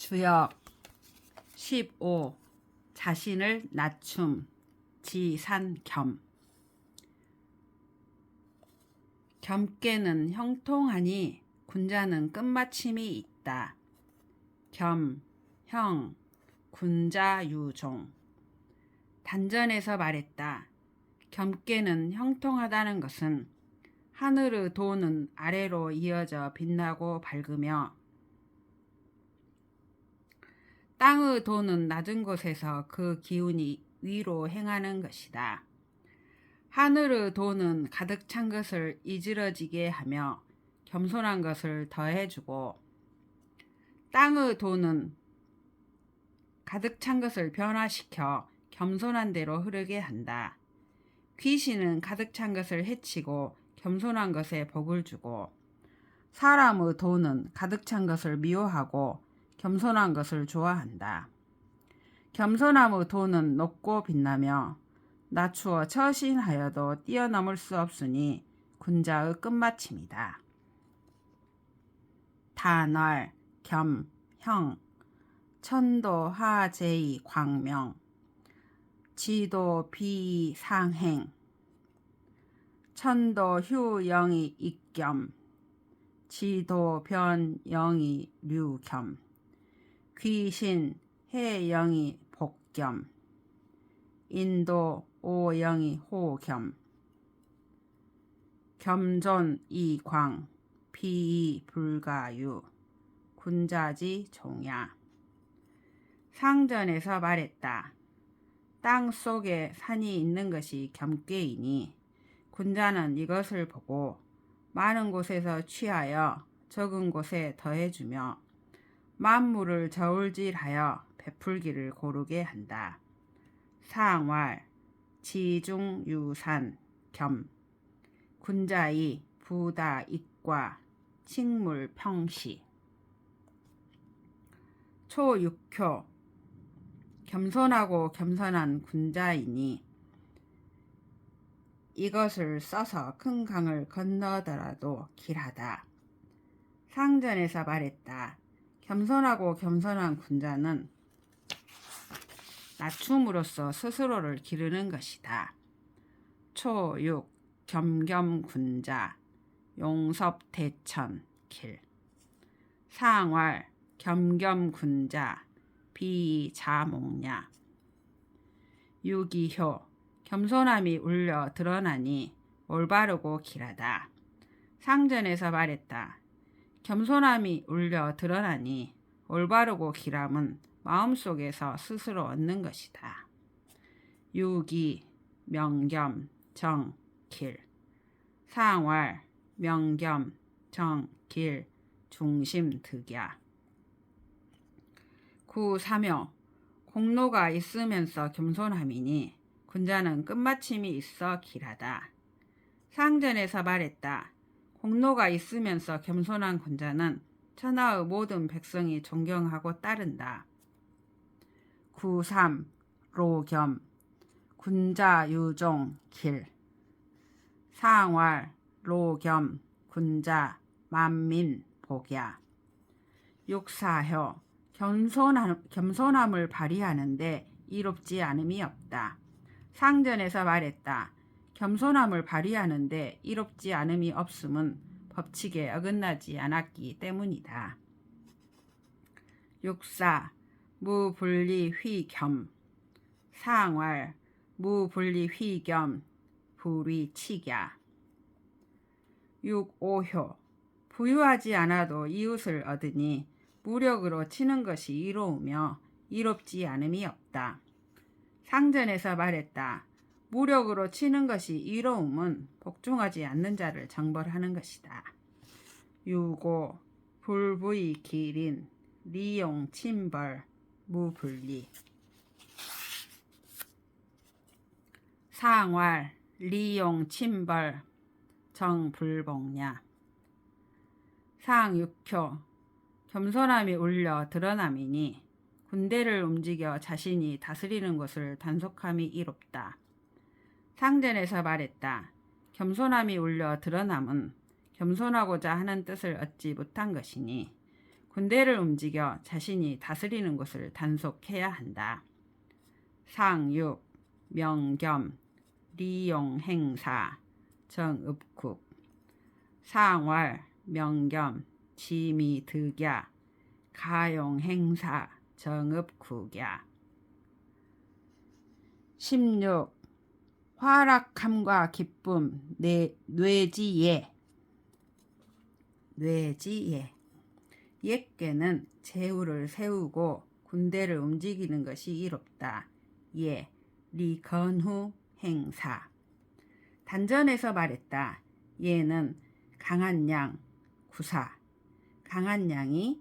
주역 15 자신을 낮춤 지산겸 겸께는 형통하니 군자는 끝마침이 있다. 겸, 형, 군자, 유종 단전에서 말했다. 겸께는 형통하다는 것은 하늘의 도는 아래로 이어져 빛나고 밝으며 땅의 도는 낮은 곳에서 그 기운이 위로 행하는 것이다. 하늘의 도는 가득 찬 것을 이지러지게 하며 겸손한 것을 더해주고 땅의 도는 가득 찬 것을 변화시켜 겸손한 대로 흐르게 한다. 귀신은 가득 찬 것을 해치고 겸손한 것에 복을 주고 사람의 도는 가득 찬 것을 미워하고 겸손한 것을 좋아한다. 겸손함의 도는 높고 빛나며 낮추어 처신하여도 뛰어넘을 수 없으니 군자의 끝마침이다. 단월, 겸, 형, 천도, 하 제이, 광명, 지도, 비, 상행, 천도, 휴, 영이, 익겸, 지도, 변, 영이, 류겸, 귀신, 해, 영이, 복겸, 인도, 오, 영이, 호겸, 겸존, 이광, 비, 불가유, 군자지, 종야. 상전에서 말했다. 땅 속에 산이 있는 것이 겸괴이니 군자는 이것을 보고 많은 곳에서 취하여 적은 곳에 더해주며 만물을 저울질하여 베풀기를 고르게 한다. 상활, 지중유산, 겸, 군자이, 부다, 익과, 식물, 평시. 초육효, 겸손하고 겸손한 군자이니 이것을 써서 큰 강을 건너더라도 길하다. 상전에서 말했다. 겸손하고 겸손한 군자는 낮춤으로써 스스로를 기르는 것이다. 초육 겸겸군자 용섭대천 길 상활 겸겸군자 비자몽냐 유기효 겸손함이 울려 드러나니 올바르고 길하다. 상전에서 말했다. 겸손함이 울려 드러나니 올바르고 길함은 마음속에서 스스로 얻는 것이다. 유기, 명겸, 정, 길. 상활, 명겸, 정, 길, 중심, 득야. 구사묘, 공로가 있으면서 겸손함이니 군자는 끝마침이 있어 길하다. 상전에서 말했다. 공로가 있으면서 겸손한 군자는 천하의 모든 백성이 존경하고 따른다. 구삼 로겸 군자 유종 길 상활 로겸 군자 만민 복야 육사효 겸손함, 겸손함을 발휘하는데 이롭지 않음이 없다. 상전에서 말했다. 겸손함을 발휘하는데 이롭지 않음이 없음은 법칙에 어긋나지 않았기 때문이다. 육사 무분리 휘겸 상활 무분리 휘겸 불위 치갸 육오효 부유하지 않아도 이웃을 얻으니 무력으로 치는 것이 이로우며 이롭지 않음이 없다. 상전에서 말했다. 무력으로 치는 것이 이로움은 복종하지 않는 자를 정벌하는 것이다. 유고 불부의 기린 리용 침벌 무분리 상활 리용 침벌 정불복냐 상육효 겸손함이 울려 드러남이니 군대를 움직여 자신이 다스리는 것을 단속함이 이롭다. 상전에서 말했다. 겸손함이 울려 드러남은 겸손하고자 하는 뜻을 얻지 못한 것이니 군대를 움직여 자신이 다스리는 것을 단속해야 한다. 상육, 명겸, 리용행사, 정읍국, 상월, 명겸, 지미득야, 가용행사, 정읍국야. 16. 화락함과 기쁨, 뇌, 뇌지예. 뇌지예. 옛께는 제후를 세우고 군대를 움직이는 것이 이롭다. 예, 리건후 행사. 단전에서 말했다. 예는 강한 양, 구사. 강한 양이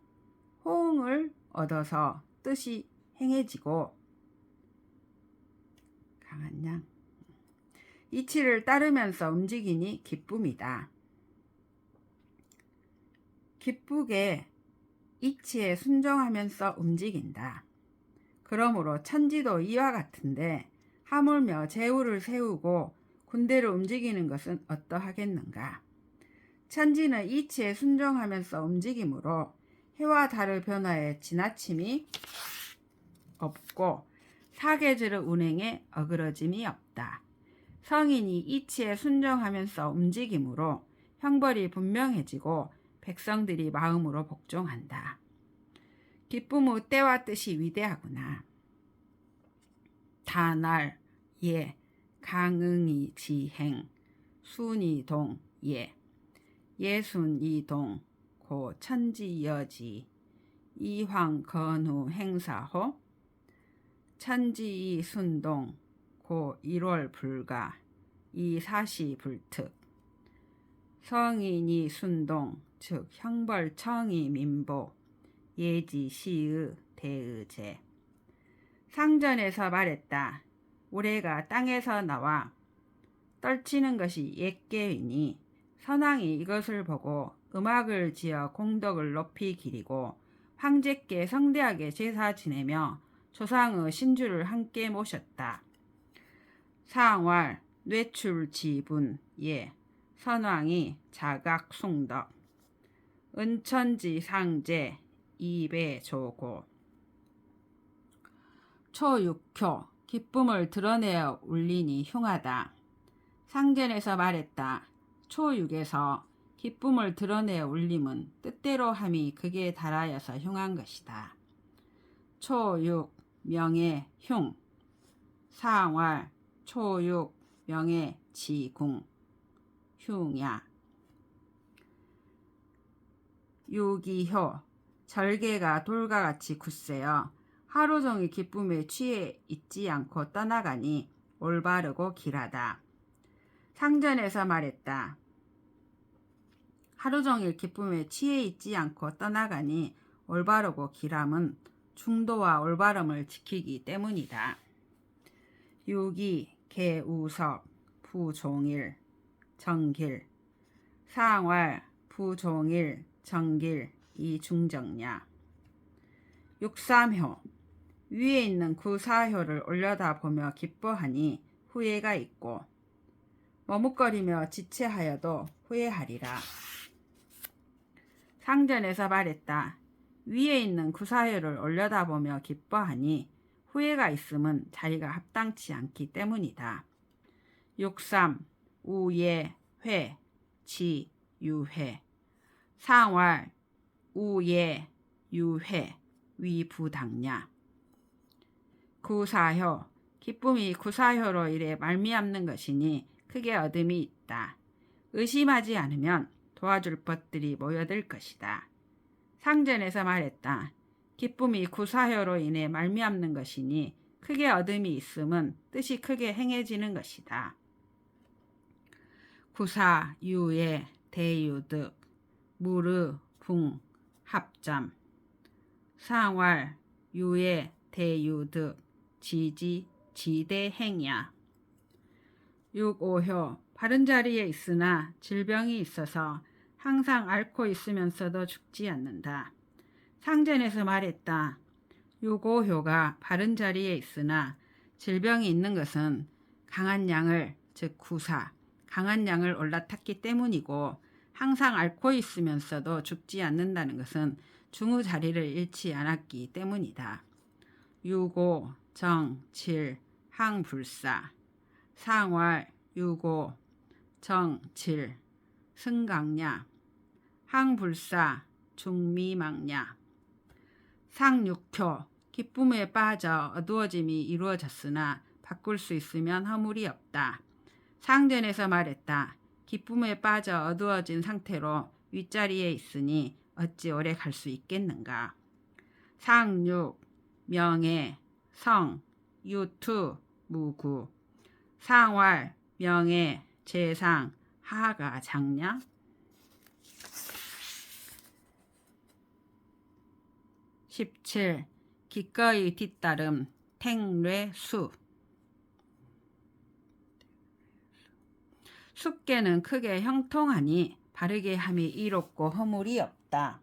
호응을 얻어서 뜻이 행해지고 강한 양. 이치를 따르면서 움직이니 기쁨이다. 기쁘게 이치에 순종하면서 움직인다. 그러므로 천지도 이와 같은데 하물며 제후를 세우고 군대를 움직이는 것은 어떠하겠는가? 천지는 이치에 순종하면서 움직이므로 해와 달의 변화에 지나침이 없고 사계절의 운행에 어그러짐이 없다. 성인이 이치에 순종하면서 움직이므로 형벌이 분명해지고 백성들이 마음으로 복종한다. 기쁨의 때와 뜻이 위대하구나. 다날 예 강응이 지행 순이 동 예 예순이 동 고 천지여지 이황 건후 행사호 천지이 순동 고 1월 불가 이사시 불특 성인이 순동 즉 형벌청이 민보 예지 시의 대의제 상전에서 말했다. 우레가 땅에서 나와 떨치는 것이 옛계이니 선왕이 이것을 보고 음악을 지어 공덕을 높이 기리고 황제께 성대하게 제사 지내며 조상의 신주를 함께 모셨다. 상월 뇌출 지분 예 선왕이 자각 숭덕 은천지 상제 이배 조고 초육효 기쁨을 드러내어 울리니 흉하다. 상전에서 말했다. 초육에서 기쁨을 드러내어 울림은 뜻대로 함이 극에 달하여서 흉한 것이다. 초육 명예 흉 상월 초육 명예 지궁 흉야 유기효 절개가 돌과 같이 굳세어 하루 종일 기쁨에 취해 있지 않고 떠나가니 올바르고 길하다. 상전에서 말했다. 하루 종일 기쁨에 취해 있지 않고 떠나가니 올바르고 길함은 중도와 올바름을 지키기 때문이다. 유기, 개우석, 부종일, 정길, 상월, 부종일, 정길, 이중정야. 육삼효, 위에 있는 구사효를 올려다보며 기뻐하니 후회가 있고 머뭇거리며 지체하여도 후회하리라. 상전에서 말했다. 위에 있는 구사효를 올려다보며 기뻐하니 후회가 있음은 자리가 합당치 않기 때문이다. 육삼, 우예, 회, 지, 유회, 상월, 우예, 유회, 위부당냐. 구사효 기쁨이 구사효로 일에 말미암는 것이니 크게 얻음이 있다. 의심하지 않으면 도와줄 것들이 모여들 것이다. 상전에서 말했다. 기쁨이 구사효로 인해 말미암는 것이니 크게 얻음이 있음은 뜻이 크게 행해지는 것이다. 구사, 유예, 대유득, 무르, 붕, 합잠, 상월, 유예, 대유득, 지지, 지대행야. 6.5효 바른 자리에 있으나 질병이 있어서 항상 앓고 있으면서도 죽지 않는다. 상전에서 말했다. 6. 5효가 바른 자리에 있으나 질병이 있는 것은 강한 양을 즉 구사, 강한 양을 올라탔기 때문이고 항상 앓고 있으면서도 죽지 않는다는 것은 중후 자리를 잃지 않았기 때문이다. 유고, 정, 질, 항 불사, 상월, 유고, 정, 질, 승강야, 항불사, 중미망야, 상육효, 기쁨에 빠져 어두워짐이 이루어졌으나 바꿀 수 있으면 허물이 없다. 상전에서 말했다. 기쁨에 빠져 어두워진 상태로 윗자리에 있으니 어찌 오래 갈 수 있겠는가. 상육, 명예, 성, 유투, 무구, 상활, 명예, 재상, 하가, 장량. 십칠 기꺼이 뒤따름, 탱례, 수. 숙계는 크게 형통하니 바르게 함이 이롭고 허물이 없다.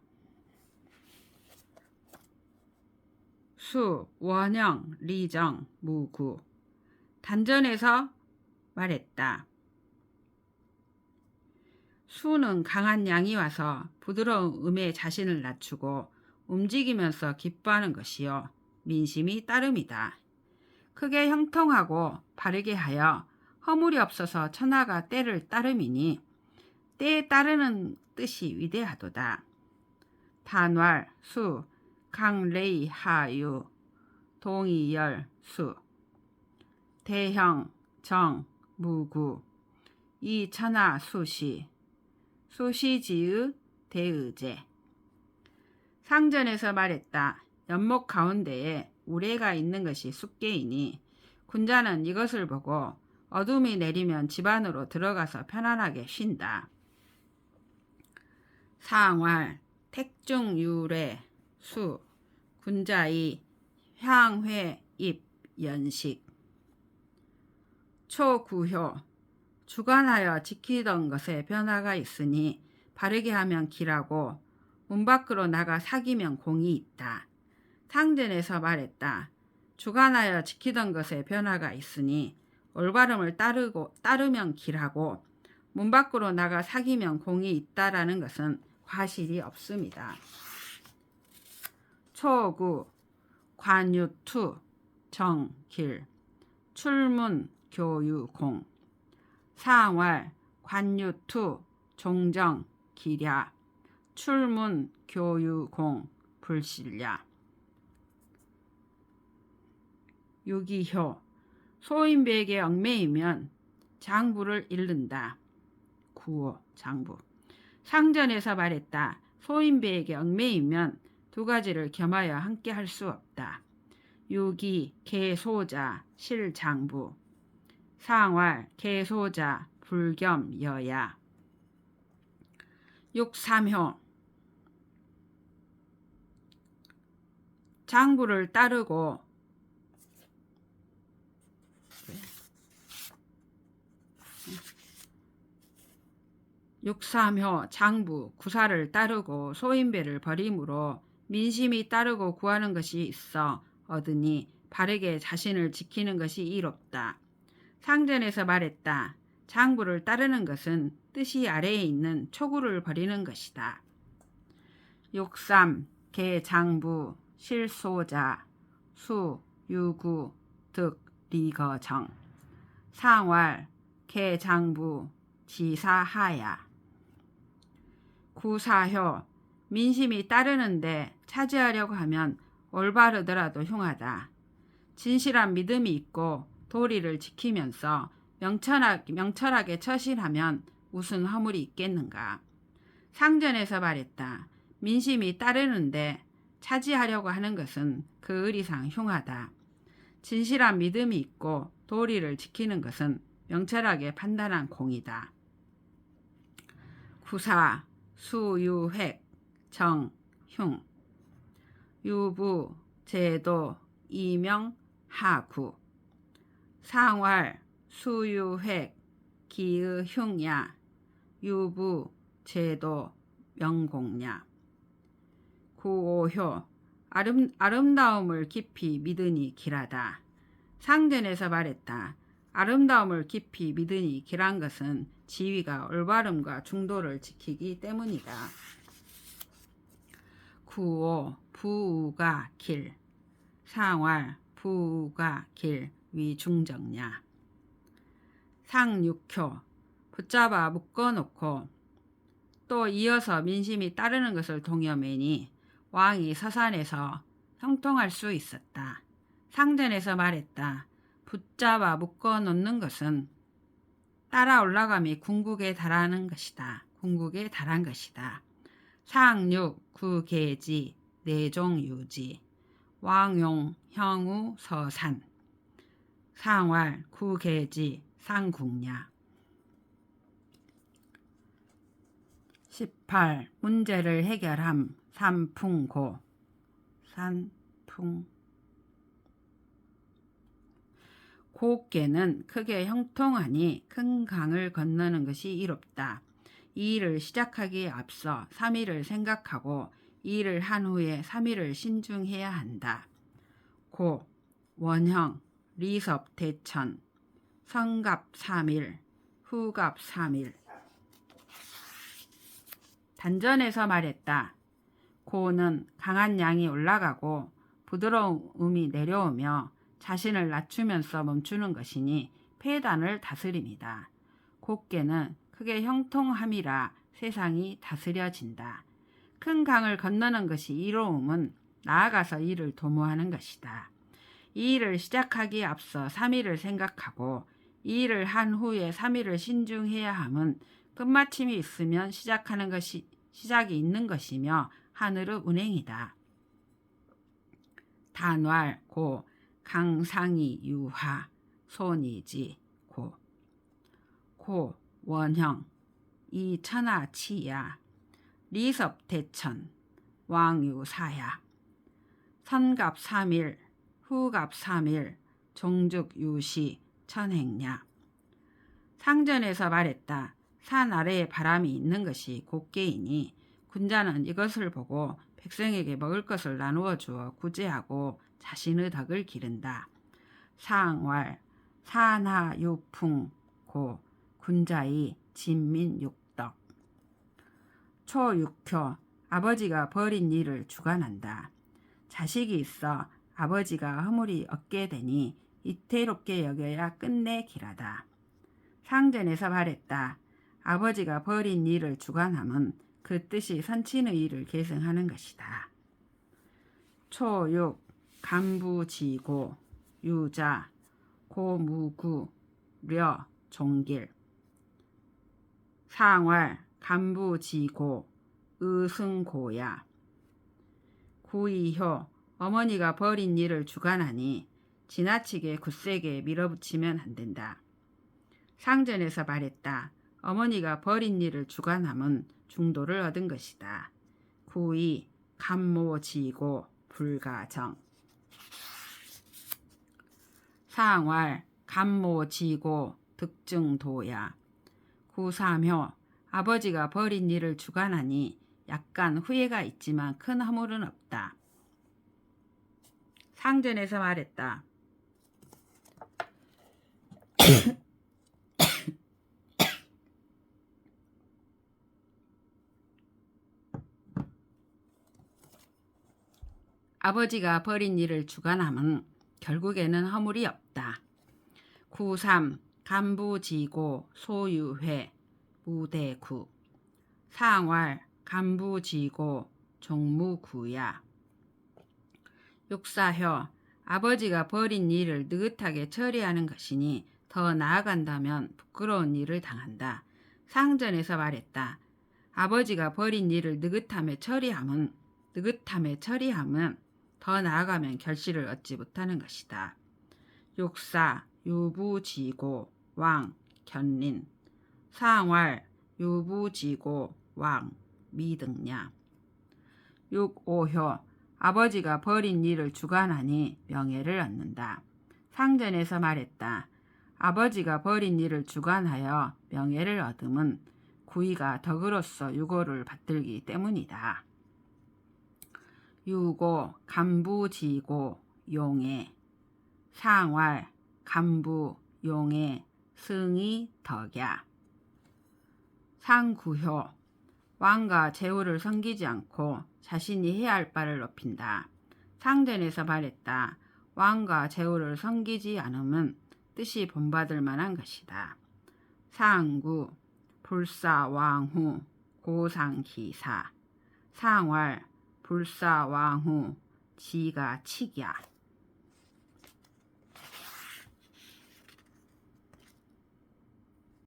수, 원형, 리정, 무구. 단전에서 말했다. 수는 강한 양이 와서 부드러운 음에 자신을 낮추고 움직이면서 기뻐하는 것이요. 민심이 따름이다. 크게 형통하고 바르게 하여 허물이 없어서 천하가 때를 따름이니 때에 따르는 뜻이 위대하도다. 단왈, 수, 강레이, 하유, 동이열, 수, 대형, 정, 무구, 이 천하 수시, 수시지의 대의제. 상전에서 말했다. 연목 가운데에 우레가 있는 것이 숙계이니 군자는 이것을 보고 어둠이 내리면 집 안으로 들어가서 편안하게 쉰다. 상활, 택중유래, 수, 군자이, 향회, 입, 연식. 초구효, 주관하여 지키던 것에 변화가 있으니 바르게 하면 길하고 문 밖으로 나가 사귀면 공이 있다. 상전에서 말했다. 주관하여 지키던 것에 변화가 있으니 올바름을 따르고 따르면 길하고 문 밖으로 나가 사귀면 공이 있다라는 것은 과실이 없습니다. 초구 관유투 정길 출문 교유공 상활 관유투 종정 기랴 출문 교유공 불실랴 유기효 소인배에게 얽매이면 장부를 잃는다. 구호 장부 상전에서 말했다. 소인배에게 얽매이면 두 가지를 겸하여 함께 할 수 없다. 유기 개소자 실장부 상활 개소자 불겸 여야 육삼효 장부를 따르고 육삼효 장부 구사를 따르고 소인배를 버림으로 민심이 따르고 구하는 것이 있어 얻으니 바르게 자신을 지키는 것이 이롭다. 상전에서 말했다. 장부를 따르는 것은 뜻이 아래에 있는 초구를 버리는 것이다. 육삼 개장부 실소자 수 유구 득 리거정 상활 개장부 지사하야 구사효 민심이 따르는데 차지하려고 하면 올바르더라도 흉하다. 진실한 믿음이 있고 도리를 지키면서 명철하게, 명철하게 처신하면 무슨 허물이 있겠는가. 상전에서 말했다. 민심이 따르는데 차지하려고 하는 것은 그 의리상 흉하다. 진실한 믿음이 있고 도리를 지키는 것은 명철하게 판단한 공이다. 구사, 수유획, 정, 흉, 유부, 제도, 이명, 하구, 상활, 수유획, 기의, 흉야, 유부, 제도, 명공야, 구오효, 아름, 아름다움을 깊이 믿으니 길하다. 상전에서 말했다. 아름다움을 깊이 믿으니 길한 것은 지위가 올바름과 중도를 지키기 때문이다. 구오 부우가 길 상활 부우가 길 위중정냐 상육효 붙잡아 묶어놓고 또 이어서 민심이 따르는 것을 동여매니 왕이 서산에서 형통할 수 있었다. 상전에서 말했다. 붙잡아 묶어 놓는 것은 따라 올라감이 궁극에 달하는 것이다. 궁극에 달한 것이다. 상육 구계지 내종유지 왕용 형우 서산 상활 구계지 상국냐 18. 문제를 해결함 산풍고 산풍 고께는 크게 형통하니 큰 강을 건너는 것이 이롭다. 이 일을 시작하기에 앞서 3일을 생각하고 이 일을 한 후에 3일을 신중해야 한다. 고, 원형, 리섭 대천, 성갑 3일, 후갑 3일. 단전에서 말했다. 고는 강한 양이 올라가고 부드러운 음이 내려오며 자신을 낮추면서 멈추는 것이니 폐단을 다스립니다. 곱게는 크게 형통함이라 세상이 다스려진다. 큰 강을 건너는 것이 이로움은 나아가서 이를 도모하는 것이다. 이 일을 시작하기에 앞서 3일을 생각하고 이 일을 한 후에 3일을 신중해야 함은 끝마침이 있으면 시작하는 것이 시작이 있는 것이며 하늘의 운행이다. 단왈 고 강상이 유하 손이지 고 고 원형 이천하 치야 리섭 대천 왕유사야 선갑 3일 후갑 3일 종죽 유시 천행냐 상전에서 말했다. 산 아래에 바람이 있는 것이 곡계이니 군자는 이것을 보고 백성에게 먹을 것을 나누어 주어 구제하고 자신의 덕을 기른다. 상왈 산하유풍 고 군자의 진민육덕 초육효 아버지가 벌인 일을 주관한다. 자식이 있어 아버지가 허물이 얻게 되니 이태롭게 여겨야 끝내 길하다. 상전에서 말했다. 아버지가 벌인 일을 주관함은 그 뜻이 선친의 일을 계승하는 것이다. 초육 간부지고 유자 고무구 려 종길 상활 간부지고 의승고야 구이효 어머니가 벌인 일을 주관하니 지나치게 굳세게 밀어붙이면 안 된다. 상전에서 말했다. 어머니가 벌인 일을 주관함은 중도를 얻은 것이다. 구이 감모지고 불가정 상활 감모지고 득증도야 구삼효 아버지가 벌인 일을 주관하니 약간 후회가 있지만 큰 허물은 없다. 상전에서 말했다. 아버지가 벌인 일을 주관함은 결국에는 허물이 없다. 9.3 간부지고 소유회 무대구 상활 간부지고 종무구야 6사효 아버지가 벌인 일을 느긋하게 처리하는 것이니 더 나아간다면 부끄러운 일을 당한다. 상전에서 말했다. 아버지가 벌인 일을 느긋함에 처리함은 느긋함에 처리함은 더 나아가면 결실을 얻지 못하는 것이다. 육사, 유부지고, 왕, 견린, 상활, 유부지고, 왕, 미등냐. 육오효, 아버지가 벌인 일을 주관하니 명예를 얻는다. 상전에서 말했다. 아버지가 벌인 일을 주관하여 명예를 얻음은 구이가 덕으로서 유고를 받들기 때문이다. 유고, 간부지고, 용해, 상활, 간부, 용해, 승이, 덕야. 상구효, 왕과 제후를 섬기지 않고 자신이 해야 할 바를 높인다. 상전에서 말했다. 왕과 제후를 섬기지 않음은 뜻이 본받을 만한 것이다. 상구 불사왕후 고상기사 상활 불사왕후 지가 치기야